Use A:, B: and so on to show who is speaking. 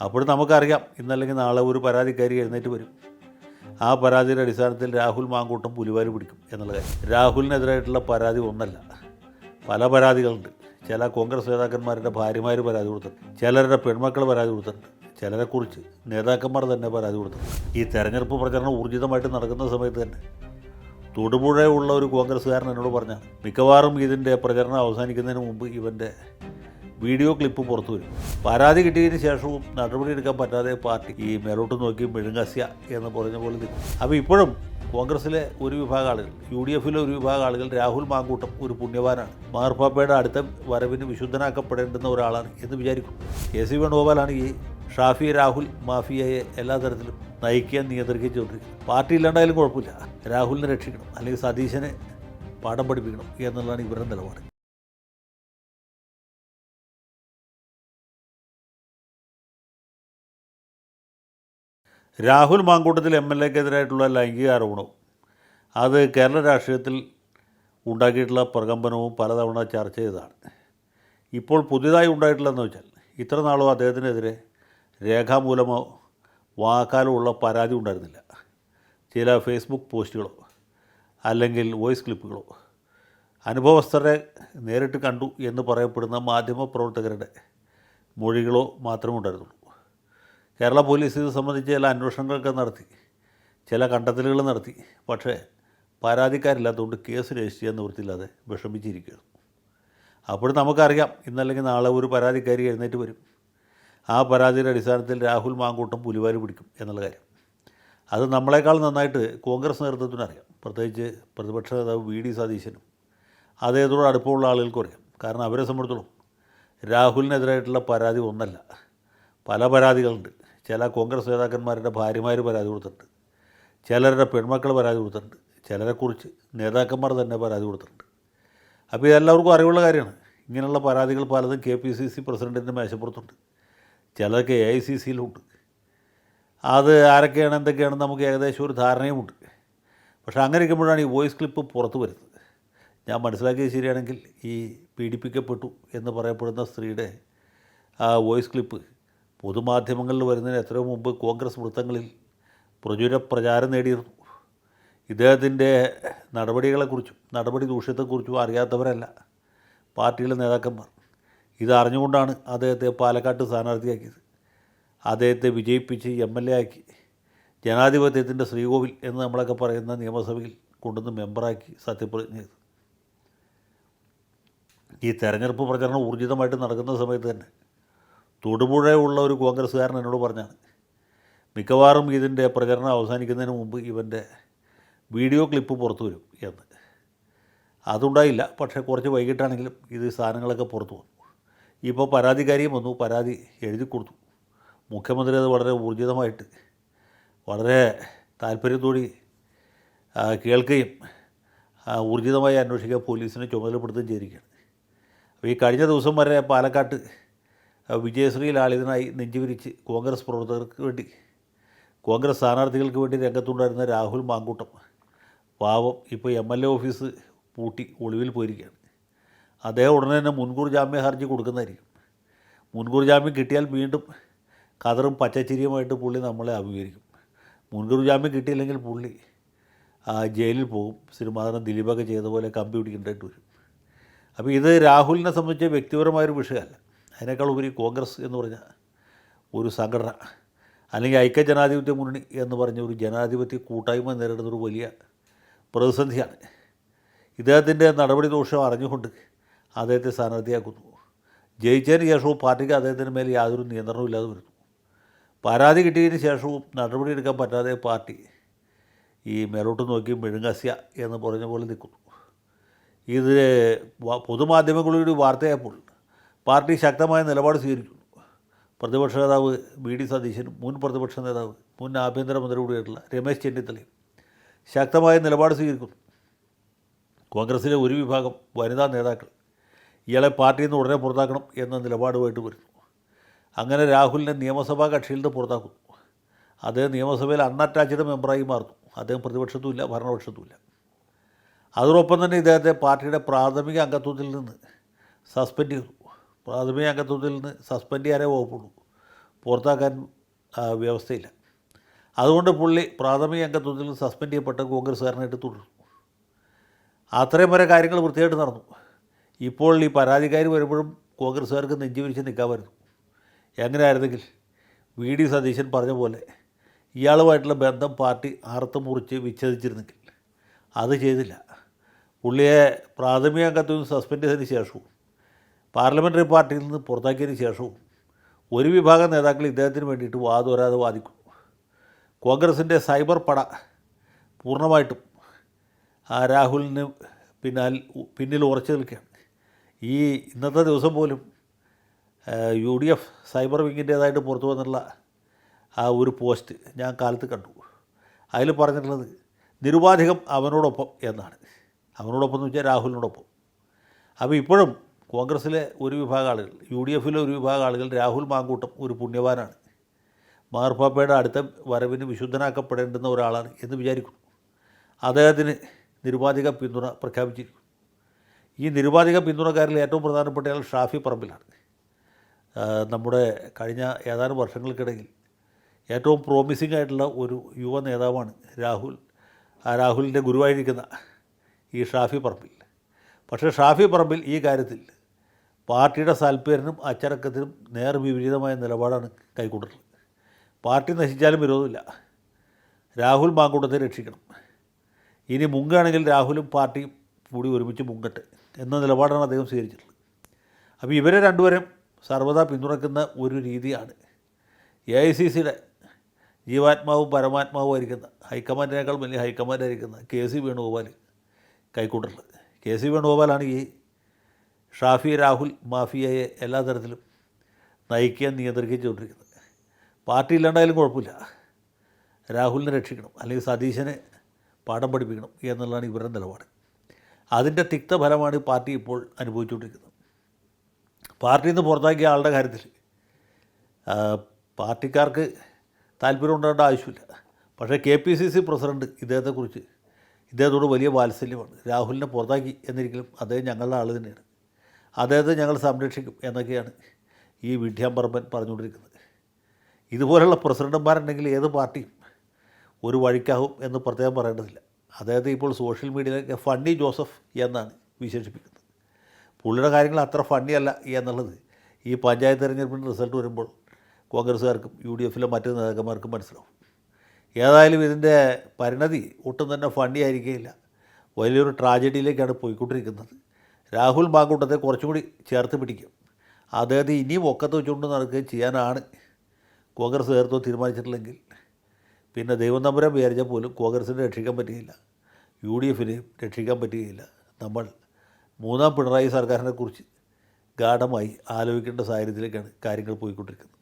A: അപ്പോഴും നമുക്കറിയാം ഇന്നല്ലെങ്കിൽ നാളെ ഒരു പരാതിക്കാരി എഴുന്നേറ്റ് വരും. ആ പരാതിയുടെ അടിസ്ഥാനത്തിൽ രാഹുൽ മാങ്കൂട്ടം പുലിവാരി പിടിക്കും എന്നുള്ള കാര്യം. രാഹുലിനെതിരായിട്ടുള്ള പരാതി ഒന്നല്ല പല പരാതികളുണ്ട്. ചില കോൺഗ്രസ് നേതാക്കന്മാരുടെ ഭാര്യമാർ പരാതി കൊടുത്തിട്ടുണ്ട് ചിലരുടെ പെൺമക്കൾ പരാതി കൊടുത്തിട്ടുണ്ട് ചിലരെക്കുറിച്ച് നേതാക്കന്മാർ തന്നെ പരാതി കൊടുത്തിട്ടുണ്ട്. ഈ തെരഞ്ഞെടുപ്പ് പ്രചരണം ഊർജിതമായിട്ട് നടക്കുന്ന സമയത്ത് തന്നെ തൊടുപുഴയുള്ള ഒരു കോൺഗ്രസ്സുകാരൻ എന്നോട് പറഞ്ഞാണ് മിക്കവാറും ഇതിന്റെ പ്രചരണം അവസാനിക്കുന്നതിന് മുമ്പ് ഇവന്റെ വീഡിയോ ക്ലിപ്പ് പുറത്തു വരും. പരാതി കിട്ടിയതിന് ശേഷവും നടപടിയെടുക്കാൻ പറ്റാതെ പാർട്ടി ഈ മേലോട്ട് നോക്കി മെഴുങ്കസ്യ എന്ന് പറഞ്ഞ പോലെ നിൽക്കും. അപ്പോൾ ഇപ്പോഴും കോൺഗ്രസിലെ ഒരു വിഭാഗം ആളുകൾ യു ഡി എഫിലെ ഒരു വിഭാഗം ആളുകൾ രാഹുൽ മാങ്കൂട്ടം ഒരു പുണ്യവാനാണ്. മാർപ്പാപ്പയുടെ അടുത്ത വരവിന് വിശുദ്ധനാക്കപ്പെടേണ്ടുന്ന ഒരാളാണ് എന്ന് വിചാരിക്കും. കെ സി വേണുഗോപാലാണ് ഈ ഷാഫി രാഹുൽ മാഫിയയെ എല്ലാ തരത്തിലും നയിക്കാൻ നിയന്ത്രിക്കുകയും ചെയ്തുകൊണ്ടിരിക്കുന്നത് പാർട്ടി ഇല്ലാണ്ടായാലും കുഴപ്പമില്ല. രാഹുലിനെ രക്ഷിക്കണം. അല്ലെങ്കിൽ സതീശനെ പാഠം പഠിപ്പിക്കണം എന്നുള്ളതാണ് ഇവരുടെ നിലപാട്. രാഹുൽ മാങ്കൂട്ടത്തിൽ എം എൽ എക്കെതിരായിട്ടുള്ള ലൈംഗിക ആരോപണവും അത് കേരള രാഷ്ട്രീയത്തിൽ ഉണ്ടാക്കിയിട്ടുള്ള പ്രകമ്പനവും പലതവണ ചർച്ച ചെയ്തതാണ്. ഇപ്പോൾ പുതിയതായി ഉണ്ടായിട്ടുള്ളതെന്ന് വെച്ചാൽ ഇത്ര നാളും അദ്ദേഹത്തിനെതിരെ രേഖാമൂലമോ വാക്കാലോ ഉള്ള പരാതി ഉണ്ടായിരുന്നില്ല. ചില ഫേസ്ബുക്ക് പോസ്റ്റുകളോ അല്ലെങ്കിൽ വോയിസ് ക്ലിപ്പുകളോ അനുഭവസ്ഥരെ നേരിട്ട് കണ്ടു എന്ന് പറയപ്പെടുന്ന മാധ്യമപ്രവർത്തകരുടെ മൊഴികളോ മാത്രമേ ഉണ്ടായിരുന്നുള്ളൂ. കേരള പോലീസ് ഇത് സംബന്ധിച്ച് ചില അന്വേഷണങ്ങളൊക്കെ നടത്തി ചില കണ്ടെത്തലുകൾ നടത്തി. പക്ഷേ പരാതിക്കാരില്ലാത്തതുകൊണ്ട് കേസ് രജിസ്റ്റർ ചെയ്യാൻ നിവൃത്തിയില്ലാതെ വിഷമിച്ചിരിക്കുകയാണ്. അപ്പോഴും നമുക്കറിയാം ഇന്നല്ലെങ്കിൽ നാളെ ഒരു പരാതിക്കാരി എഴുന്നേറ്റ് വരും. ആ പരാതിയുടെ അടിസ്ഥാനത്തിൽ രാഹുൽ മാങ്കൂട്ടം പുലിവാരി പിടിക്കും എന്നുള്ള കാര്യം. അത് നമ്മളെക്കാൾ നന്നായിട്ട് കോൺഗ്രസ് നേതൃത്വത്തിന് അറിയാം. പ്രത്യേകിച്ച് പ്രതിപക്ഷ നേതാവ് വി ഡി സതീശനും. അദ്ദേഹത്തോട് അടുപ്പമുള്ള ആളുകൾക്കും അറിയാം. കാരണം അവരെ സംബന്ധിച്ചിടത്തോളം രാഹുലിനെതിരായിട്ടുള്ള പരാതി ഒന്നല്ല. പല പരാതികളുണ്ട്. ചില കോൺഗ്രസ് നേതാക്കന്മാരുടെ ഭാര്യമാർ പരാതി കൊടുത്തിട്ടുണ്ട്. ചിലരുടെ പെൺമക്കൾ പരാതി കൊടുത്തിട്ടുണ്ട്. ചിലരെക്കുറിച്ച് നേതാക്കന്മാർ തന്നെ പരാതി കൊടുത്തിട്ടുണ്ട്. അപ്പോൾ ഇതെല്ലാവർക്കും അറിവുള്ള കാര്യമാണ്. ഇങ്ങനെയുള്ള പരാതികൾ പലതും കെ പി സി സി പ്രസിഡന്റിന്റെ മേശപ്പുറത്തുണ്ട്. ചിലതൊക്കെ എ ഐ സി സിയിലുണ്ട്. അത് ആരൊക്കെയാണ് എന്തൊക്കെയാണെന്ന് നമുക്ക് ഏകദേശം ഒരു ധാരണയുമുണ്ട്. പക്ഷേ അങ്ങനെ ഇരിക്കുമ്പോഴാണ് ഈ വോയിസ് ക്ലിപ്പ് പുറത്തു വരുന്നത്. ഞാൻ മനസ്സിലാക്കിയത് ശരിയാണെങ്കിൽ ഈ പീഡിപ്പിക്കപ്പെട്ടു എന്ന് പറയപ്പെടുന്ന സ്ത്രീയുടെ ആ വോയിസ് ക്ലിപ്പ് പൊതുമാധ്യമങ്ങളിൽ വരുന്നതിന് എത്രയോ മുമ്പ് കോൺഗ്രസ് വൃത്തങ്ങളിൽ പ്രചുര പ്രചാരം നേടിയിരുന്നു. ഇദ്ദേഹത്തിന്റെ നടപടികളെക്കുറിച്ചും നടപടി ദൂഷ്യത്തെക്കുറിച്ചും അറിയാത്തവരല്ല പാർട്ടിയിലെ നേതാക്കന്മാർ. ഇതറിഞ്ഞുകൊണ്ടാണ് അദ്ദേഹത്തെ പാലക്കാട്ട് സ്ഥാനാർത്ഥിയാക്കിയത്. അദ്ദേഹത്തെ വിജയിപ്പിച്ച് എം എൽ എ ആക്കി. ജനാധിപത്യത്തിന്റെ ശ്രീകോവിൽ എന്ന് നമ്മളൊക്കെ പറയുന്ന നിയമസഭയിൽ കൊണ്ടുവന്ന് മെമ്പറാക്കി സത്യപ്രതിജ്ഞ ചെയ്തു ഈ തെരഞ്ഞെടുപ്പ് പ്രചരണം ഊർജിതമായിട്ട് നടക്കുന്ന സമയത്ത് തന്നെ തൊടുപുഴയുള്ള ഒരു കോൺഗ്രസ്സുകാരൻ എന്നോട് പറഞ്ഞാണ് മിക്കവാറും ഇതിന്റെ പ്രചരണം അവസാനിക്കുന്നതിന് മുമ്പ് ഇവന്റെ വീഡിയോ ക്ലിപ്പ് പുറത്തു വരും എന്ന്. അതുണ്ടായില്ല. പക്ഷേ കുറച്ച് വൈകിട്ടാണെങ്കിലും ഇത് സാധനങ്ങളൊക്കെ പുറത്തു വന്നു. ഇപ്പോൾ പരാതിക്കാരിയും വന്നു. പരാതി എഴുതി കൊടുത്തു. മുഖ്യമന്ത്രി അത് വളരെ ഊർജിതമായിട്ട് വളരെ താല്പര്യത്തോടി കേൾക്കുകയും ഊർജിതമായി അന്വേഷിക്കുക പോലീസിനെ ചുമതലപ്പെടുത്തുകയും ചെയ്തിരിക്കുകയാണ്. അപ്പോൾ ഈ കഴിഞ്ഞ ദിവസം വരെ പാലക്കാട്ട് വിജയശ്രീ ലാളിതനായി നെഞ്ചുവിരിച്ച് കോൺഗ്രസ് പ്രവർത്തകർക്ക് വേണ്ടി കോൺഗ്രസ് സ്ഥാനാർത്ഥികൾക്ക് വേണ്ടി രംഗത്തുണ്ടായിരുന്ന രാഹുൽ മാങ്കൂട്ടം പാവം ഇപ്പോൾ എം എൽ എ ഓഫീസ് പൂട്ടി ഒളിവിൽ പോയിരിക്കുകയാണ്. അദ്ദേഹം ഉടനെ തന്നെ മുൻകൂർ ജാമ്യ ഹർജി കൊടുക്കുന്നതായിരിക്കും. മുൻകൂർ ജാമ്യം കിട്ടിയാൽ വീണ്ടും കതറും പച്ചച്ചിരിയുമായിട്ട് പുള്ളി നമ്മളെ അഭിമുഖീകരിക്കും. മുൻകൂർ ജാമ്യം കിട്ടിയില്ലെങ്കിൽ പുള്ളി ജയിലിൽ പോകും. സിനിമാതനം ദിലീപൊക്കെ ചെയ്ത പോലെ കമ്പി പിടിക്കേണ്ടതായിട്ട് വരും. അപ്പോൾ ഇത് രാഹുലിനെ സംബന്ധിച്ച വ്യക്തിപരമായൊരു വിഷയമല്ല. അതിനേക്കാൾ ഉപരി കോൺഗ്രസ് എന്ന് പറഞ്ഞ ഒരു സംഘടന അല്ലെങ്കിൽ ഐക്യ ജനാധിപത്യ മുന്നണി എന്ന് പറഞ്ഞ ഒരു ജനാധിപത്യ കൂട്ടായ്മ നേരിടുന്ന ഒരു വലിയ പ്രതിസന്ധിയാണ്. ഇദ്ദേഹത്തിന്റെ നടപടി ദോഷം അറിഞ്ഞുകൊണ്ട് അദ്ദേഹത്തെ സ്ഥാനാർത്ഥിയാക്കുന്നു. ജയിച്ചതിന് ശേഷവും പാർട്ടിക്ക് അദ്ദേഹത്തിന് മേൽ യാതൊരു നിയന്ത്രണവും ഇല്ലാതെ വരുന്നു. പരാതി കിട്ടിയതിന് ശേഷവും നടപടിയെടുക്കാൻ പറ്റാതെ പാർട്ടി ഈ മേലോട്ട് നോക്കി മിഴുങ്ങസ്യ എന്ന് പറഞ്ഞ പോലെ നിൽക്കുന്നു. ഇത് പൊതുമാധ്യമങ്ങളിലൂടെ വാർത്തയായപ്പോൾ പാർട്ടി ശക്തമായ നിലപാട് സ്വീകരിക്കുന്നു പ്രതിപക്ഷ നേതാവ് വി ഡി സതീശനും മുൻ പ്രതിപക്ഷ നേതാവ് മുൻ ആഭ്യന്തരമന്ത്രി കൂടിയായിട്ടുള്ള രമേശ് ചെന്നിത്തലയും ശക്തമായ നിലപാട് സ്വീകരിക്കുന്നു. കോൺഗ്രസിലെ ഒരു വിഭാഗം വനിതാ നേതാക്കൾ ഇയാളെ പാർട്ടിയിൽ നിന്ന് ഉടനെ പുറത്താക്കണം എന്ന നിലപാടുമായിട്ട് വരുന്നു. അങ്ങനെ രാഹുലിനെ നിയമസഭാ കക്ഷിയിൽ നിന്ന് പുറത്താക്കുന്നു. അദ്ദേഹം നിയമസഭയിൽ അൺഅറ്റാച്ച്ഡ് മെമ്പറായി മാറുന്നു. അദ്ദേഹം പ്രതിപക്ഷത്തുമില്ല ഭരണപക്ഷത്തുമില്ല. അതോടൊപ്പം തന്നെ ഇദ്ദേഹത്തെ പാർട്ടിയുടെ പ്രാഥമിക അംഗത്വത്തിൽ നിന്ന് സസ്പെൻഡ് ചെയ്തു. പ്രാഥമിക അംഗത്വത്തിൽ നിന്ന് സസ്പെൻഡ് ചെയ്യാനേ വകുപ്പുള്ളൂ. പുറത്താക്കാൻ വ്യവസ്ഥയില്ല. അതുകൊണ്ട് പുള്ളി പ്രാഥമിക അംഗത്വത്തിൽ നിന്ന് സസ്പെൻഡ് ചെയ്യപ്പെട്ട കോൺഗ്രസ്സുകാരനായിട്ട് തുടർന്നു അത്രയും വരെ കാര്യങ്ങൾ വൃത്തിയായിട്ട് നടന്നു. ഇപ്പോൾ ഈ പരാതിക്കാർ വരുമ്പോഴും കോൺഗ്രസ്സുകാർക്ക് നെഞ്ചു വിരിച്ച് നിൽക്കാമായിരുന്നു എങ്ങനെയായിരുന്നെങ്കിൽ വി. ഡി. സതീശൻ പറഞ്ഞ പോലെ ഇയാളുമായിട്ടുള്ള ബന്ധം പാർട്ടി അറുത്ത് മുറിച്ച് വിച്ഛേദിച്ചിരുന്നെങ്കിൽ അത് ചെയ്തില്ല. പുള്ളിയെ പ്രാഥമിക അംഗത്വം സസ്പെൻഡ് ചെയ്തതിന് ശേഷവും പാർലമെന്ററി പാർട്ടിയിൽ നിന്ന് പുറത്താക്കിയതിന് ശേഷവും ഒരു വിഭാഗം നേതാക്കൾ ഇദ്ദേഹത്തിന് വേണ്ടിയിട്ട് വാതോരാതെ വാദിക്കുന്നു കോൺഗ്രസിന്റെ സൈബർ പട പൂർണമായിട്ടും രാഹുലിന് പിന്നാൽ പിന്നിൽ ഉറച്ചു നിൽക്കുകയാണ്. ഈ ഇന്നത്തെ ദിവസം പോലും യു ഡി എഫ് സൈബർ വിങ്ങിന്റേതായിട്ട് പുറത്തു വന്നുള്ള ആ ഒരു പോസ്റ്റ് ഞാൻ കാലത്ത് കണ്ടു. അതിൽ പറഞ്ഞിട്ടുള്ളത് നിരുപാധികം അവനോടൊപ്പം എന്നാണ്. അവനോടൊപ്പം എന്ന് വെച്ചാൽ രാഹുലിനോടൊപ്പം. അപ്പോൾ ഇപ്പോഴും കോൺഗ്രസ്സിലെ ഒരു വിഭാഗം ആളുകൾ യു ഡി എഫിലെ ഒരു വിഭാഗം ആളുകൾ രാഹുൽ മാങ്കൂട്ടം ഒരു പുണ്യവാനാണ്. മാർപ്പാപ്പയുടെ അടുത്ത വരവിന് വിശുദ്ധനാക്കപ്പെടേണ്ടുന്ന ഒരാളാണ് എന്ന് വിചാരിക്കുന്നു. അദ്ദേഹത്തിന് നിരുപാധിക പിന്തുണ പ്രഖ്യാപിച്ചിരിക്കുന്നു. ഈ നിരുപാധിക പിന്തുണക്കാരിൽ ഏറ്റവും പ്രധാനപ്പെട്ടയാൾ ഷാഫി പറമ്പിലാണ്. നമ്മുടെ കഴിഞ്ഞ ഏതാനും വർഷങ്ങൾക്കിടയിൽ ഏറ്റവും പ്രോമിസിംഗ് ആയിട്ടുള്ള ഒരു യുവ നേതാവാണ് രാഹുൽ. ആ രാഹുലിന്റെ ഗുരുവായിരിക്കുന്ന ഈ ഷാഫി പറമ്പിൽ. പക്ഷേ ഷാഫി പറമ്പിൽ ഈ കാര്യത്തിൽ പാർട്ടിയുടെ താല്പര്യത്തിനും അച്ചടക്കത്തിനും നേർ വിപരീതമായ നിലപാടാണ് കൈക്കൊണ്ടിട്ടുള്ളത് പാർട്ടി നശിച്ചാലും വിരോധമില്ല. രാഹുൽ മാങ്കൂട്ടത്തെ രക്ഷിക്കണം. ഇനി മുങ്ങുകയാണെങ്കിൽ രാഹുലും പാർട്ടിയും കൂടി ഒരുമിച്ച് മുങ്ങട്ടെ എന്ന നിലപാടാണ് അദ്ദേഹം സ്വീകരിച്ചിട്ടുള്ളത്. അപ്പോൾ ഇവരെ രണ്ടുപേരും സർവതാ പിന്തുണയ്ക്കുന്ന ഒരു രീതിയാണ് എ ഐ സി സിയുടെ ജീവാത്മാവും പരമാത്മാവും ആയിരിക്കുന്ന ഹൈക്കമാൻഡിനേക്കാൾ വലിയ ഹൈക്കമാൻഡായിരിക്കുന്ന കെ സി വേണുഗോപാൽ കൈക്കൂട്ടുള്ളത് കെ സി വേണുഗോപാലാണ് ഈ ഷാഫി രാഹുൽ മാഫിയയെ എല്ലാ തരത്തിലും നയിക്കാൻ നിയന്ത്രിച്ചുകൊണ്ടിരിക്കുന്നത്. പാർട്ടി ഇല്ലാണ്ടായാലും കുഴപ്പമില്ല. രാഹുലിനെ രക്ഷിക്കണം അല്ലെങ്കിൽ സതീശനെ പാഠം പഠിപ്പിക്കണം എന്നുള്ളതാണ് ഇവരുടെ നിലപാട്. അതിന്റെ തിക്തഫലമാണ് പാർട്ടി ഇപ്പോൾ അനുഭവിച്ചുകൊണ്ടിരിക്കുന്നത്. പാർട്ടിയിൽ നിന്ന് പുറത്താക്കിയ ആളുടെ കാര്യത്തിൽ പാർട്ടിക്കാർക്ക് താല്പര്യം ഉണ്ടാകേണ്ട ആവശ്യമില്ല. പക്ഷേ K P C C president ഇദ്ദേഹത്തെക്കുറിച്ച് ഇദ്ദേഹത്തോട് വലിയ വാത്സല്യമാണ്. രാഹുലിനെ പുറത്താക്കി എന്നിരിക്കലും അദ്ദേഹം ഞങ്ങളുടെ ആൾ തന്നെയാണ്. അദ്ദേഹത്തെ ഞങ്ങൾ സംരക്ഷിക്കും എന്നൊക്കെയാണ് ഈ വിഡ്യാമ്പറമ്പൻ പറഞ്ഞുകൊണ്ടിരിക്കുന്നത്. ഇതുപോലുള്ള പ്രസിഡന്റുമാരുണ്ടെങ്കിൽ ഏത് പാർട്ടിയും ഒരു വഴിക്കാവും എന്ന് പ്രത്യേകം പറയേണ്ടതില്ല. അതായത് ഇപ്പോൾ സോഷ്യൽ മീഡിയയിലൊക്കെ ഫണ്ണി ജോസഫ് എന്നാണ് വിശേഷിപ്പിക്കുന്നത്. പുള്ളിയുടെ കാര്യങ്ങൾ അത്ര ഫണ്ണിയല്ല എന്നുള്ളത് ഈ പഞ്ചായത്ത് തെരഞ്ഞെടുപ്പിന്റെ റിസൾട്ട് വരുമ്പോൾ കോൺഗ്രസ്സുകാർക്കും യു ഡി എഫിലെ മറ്റ് നേതാക്കന്മാർക്കും മനസ്സിലാവും. ഏതായാലും ഇതിന്റെ പരിണതി ഒട്ടും തന്നെ ഫണ്ണി ആയിരിക്കുകയില്ല വലിയൊരു ട്രാജഡിയിലേക്കാണ് പോയിക്കൊണ്ടിരിക്കുന്നത്. രാഹുൽ മാങ്കൂട്ടത്തെ കുറച്ചും കൂടി ചേർത്ത് പിടിക്കും. അദ്ദേഹത്തെ ഇനിയും ഒക്കത്ത് വെച്ചുകൊണ്ട് നടക്കുകയും ചെയ്യാനാണ് കോൺഗ്രസ് നേതൃത്വം തീരുമാനിച്ചിട്ടില്ലെങ്കിൽ പിന്നെ ദൈവം നമ്പരം വിചാരിച്ചാൽ പോലും കോൺഗ്രസിനെ രക്ഷിക്കാൻ പറ്റുകയില്ല. യു ഡി എഫിനെയും രക്ഷിക്കാൻ പറ്റുകയില്ല. നമ്മൾ മൂന്നാം പിണറായി സർക്കാരിനെക്കുറിച്ച് ഗാഠമായി ആലോചിക്കേണ്ട സാഹചര്യത്തിലേക്കാണ് കാര്യങ്ങൾ പോയിക്കൊണ്ടിരിക്കുന്നത്.